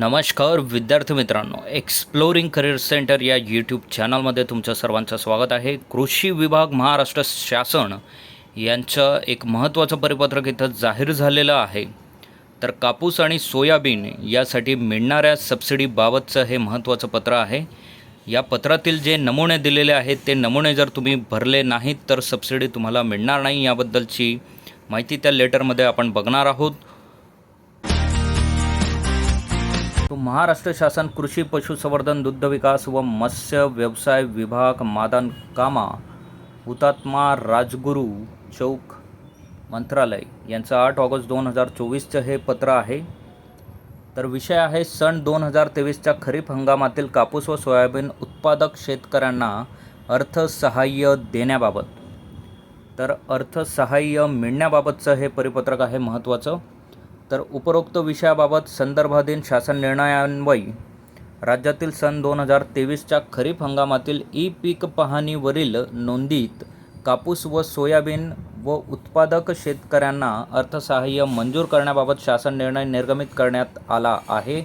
नमस्कार विद्यार्थी मित्रांनो एक्सप्लोरिंग करिअर सेंटर या यूट्यूब चॅनलमध्ये तुमचं सर्वांचं स्वागत आहे. कृषी विभाग महाराष्ट्र शासन यांचं एक महत्त्वाचं परिपत्रक इथं जाहीर झालेलं आहे. तर कापूस आणि सोयाबीन यासाठी मिळणाऱ्या सबसिडीबाबतचं हे महत्त्वाचं पत्र आहे. या पत्रातील जे नमुने दिलेले आहेत ते नमुने जर तुम्ही भरले नाहीत तर सबसिडी तुम्हाला मिळणार नाही. याबद्दलची माहिती त्या लेटरमध्ये आपण बघणार आहोत. महाराष्ट्र शासन कृषी पशुसंवर्धन दुग्ध विकास व मत्स्य व्यवसाय विभाग मादान कामा हुतात्मा राजगुरू चौक मंत्रालय. यांचं आठ ऑगस्ट दोन हजार चोवीसचं हे पत्र आहे. तर विषय आहे सन दोन हजार तेवीसच्या खरीप हंगामातील कापूस व सोयाबीन उत्पादक शेतकऱ्यांना अर्थसहाय्य देण्याबाबत. तर अर्थसहाय्य मिळण्याबाबतचं हे परिपत्रक आहे महत्त्वाचं. तर उपरोक्त विषयाबाबत संदर्भाधीन शासन निर्णयान्वयी राज्यातील सन दोन हजार तेवीसच्या खरीप हंगामातील ई पीक पाहणीवरील नोंदीत कापूस व सोयाबीन व उत्पादक शेतकऱ्यांना अर्थसहाय्य मंजूर करण्याबाबत शासन निर्णय निर्गमित करण्यात आला आहे.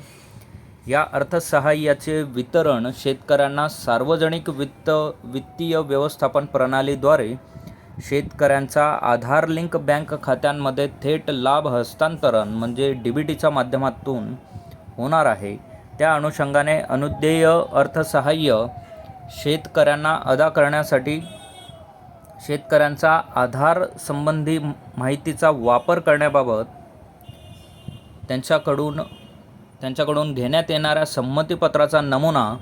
या अर्थसहाय्याचे वितरण शेतकऱ्यांना सार्वजनिक वित्त वित्तीय व्यवस्थापन प्रणालीद्वारे शेतकऱ्यांचा आधार लिंक बँक खात्यांमध्ये थेट लाभ हस्तांतरण म्हणजे डी बी टीच्या माध्यमातून होणार आहे. त्या अनुषंगाने अनुदेय अर्थसहाय्य शेतकऱ्यांना अदा करण्यासाठी शेतकऱ्यांचा आधार संबंधी माहितीचा वापर करण्याबाबत त्यांच्याकडून त्यांच्याकडून घेण्यात येणाऱ्या संमतीपत्राचा नमुना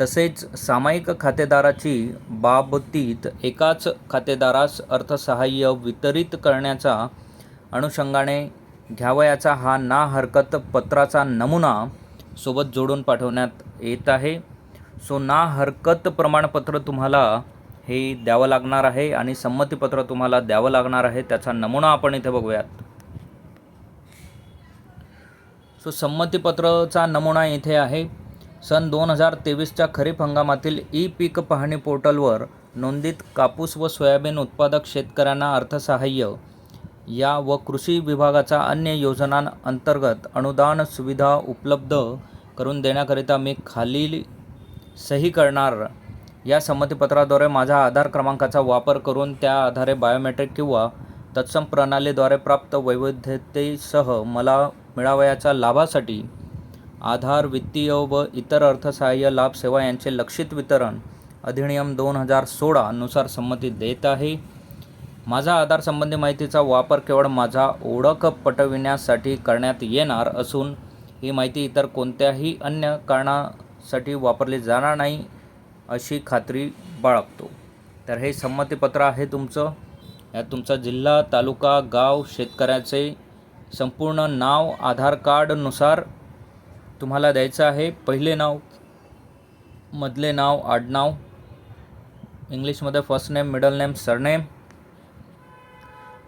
तसेच सामायिक खातेदाराची बाबतीत एकाच खातेदारास अर्थसहाय्य वितरित करण्याचा अनुषंगाने घ्यावयाचा हा ना हरकत पत्राचा नमुना सोबत जोडून पाठवण्यात येत आहे. सो ना हरकत प्रमाणपत्र तुम्हाला हे द्यावं लागणार आहे आणि संमतीपत्र तुम्हाला द्यावं लागणार आहे त्याचा नमुना आपण इथे बघूयात. सो संमतीपत्राचा नमुना इथे आहे. सन दोन हजार तेवीसच्या खरीप हंगामातील ई पीक पाहणी पोर्टलवर नोंदीत कापूस व सोयाबीन उत्पादक शेतकऱ्यांना अर्थसहाय्य. या व कृषी विभागाच्या अन्य योजनांअंतर्गत अनुदान सुविधा उपलब्ध करून देण्याकरिता मी खालील सही करणार. या संमतीपत्राद्वारे माझ्या आधार क्रमांकाचा वापर करून त्या आधारे बायोमेट्रिक किंवा तत्सम प्रणालीद्वारे प्राप्त वैविध्यतेसह मला मिळावयाच्या लाभासाठी आधार वित्तीय व इतर अर्थसहाय्य लाभ सेवा यांचे लक्षित वितरण अधिनियम दोन हजार सोळानुसार संमती देत आहे. माझा आधार संबंधी माहितीचा वापर केवळ माझा ओळख पटविण्यासाठी करण्यात येणार असून ही माहिती इतर कोणत्याही अन्य कारणासाठी वापरली जाणार नाही अशी खात्री बाळगतो. तर हे संमतीपत्र आहे तुमचं? यात तुमचा जिल्हा तालुका गाव शेतकऱ्याचे संपूर्ण नाव आधार कार्डनुसार तुम्हाला द्यायचं आहे पहिले नाव मधले नाव आडनाव इंग्लिशमध्ये first name middle name surname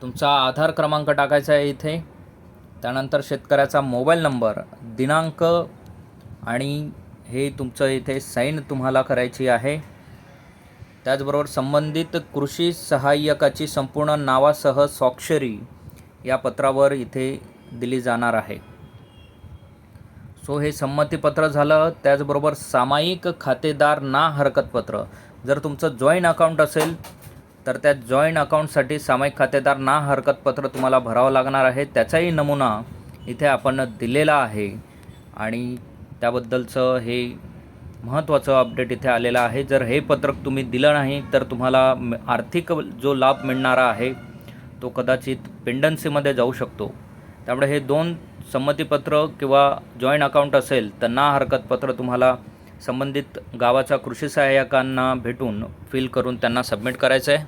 तुमचा आधार क्रमांक टाकायचा आहे इथे. त्यानंतर शेतकऱ्याचा मोबाईल नंबर दिनांक आणि हे तुमचं इथे साईन तुम्हाला करायची आहे. त्याचबरोबर संबंधित कृषी सहाय्यकाची संपूर्ण नावासह स्वाक्षरी या पत्रावर इथे दिली जाणार आहे. सो हे संमतीपत्र झालं त्याचबरोबर सामायिक खातेदार ना हरकतपत्र. जर तुमचं जॉईन अकाउंट असेल तर त्या जॉईंट अकाउंटसाठी सामायिक खातेदार ना हरकतपत्र तुम्हाला भरावं लागणार आहे. त्याचाही नमुना इथे आपण दिलेला आहे. आणि त्याबद्दलचं हे महत्त्वाचं अपडेट इथे आलेलं आहे. जर हे पत्रक तुम्ही दिलं नाही तर तुम्हाला आर्थिक जो लाभ मिळणारा आहे तो कदाचित पेंडन्सीमध्ये जाऊ शकतो. त्यामुळे हे दोन संमतीपत्र किंवा जॉईंट अकाउंट असेल तर ना हरकतपत्र तुम्हाला संबंधित गावाच्या कृषी सहाय्यकांना भेटून फिल करून त्यांना सबमिट करायचं आहे.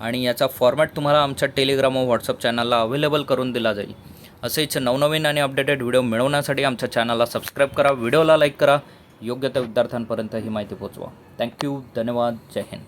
आणि याचा फॉर्मॅट तुम्हाला आमच्या टेलिग्राम व व्हॉट्सअप चॅनलला अवेलेबल करून दिला जाईल. असेच नवनवीन आणि अपडेटेड व्हिडिओ मिळवण्यासाठी आमच्या चॅनलला सबस्क्राईब करा व्हिडिओला लाईक करा. योग्य त्या विद्यार्थ्यांपर्यंत ही माहिती पोचवा थँक्यू धन्यवाद. जय हिंद.